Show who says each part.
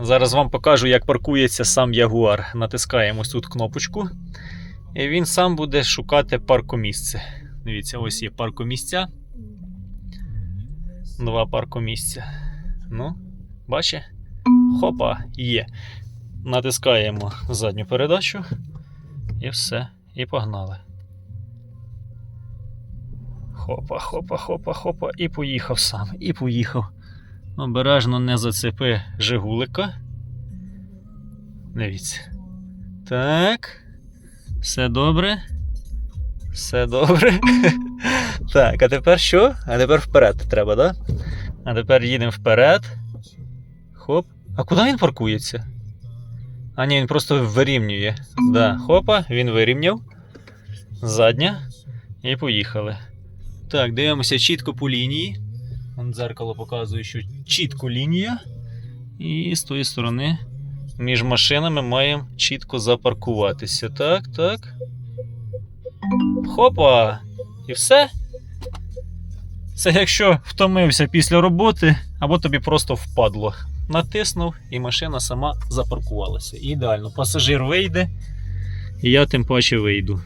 Speaker 1: Зараз вам покажу, як паркується сам Ягуар. Натискаємо тут кнопочку, і він сам буде шукати паркомісце. Дивіться, ось є паркомісця. Два паркомісця. Ну, бачите? Хопа, є. Натискаємо задню передачу. І все. І погнали. Хопа, хопа, хопа, хопа. І поїхав сам. І поїхав. Обережно не зацепи Жигулика. Дивіться. Так. Все добре. Все добре. Так, а тепер що? А тепер вперед треба, так? Да? А тепер їдемо вперед. Хоп. А куди він паркується? А ні, він просто вирівнює. Да. Хопа, він вирівняв. Задня. І поїхали. Так, дивимося чітко по лінії. Дзеркало показує, що чітко лінія. І з тої сторони між машинами маємо чітко запаркуватися. Так, так. Хопа! І все. Це якщо втомився після роботи, або тобі просто впадло. Натиснув, і машина сама запаркувалася. Ідеально. Пасажир вийде, і я тим паче вийду.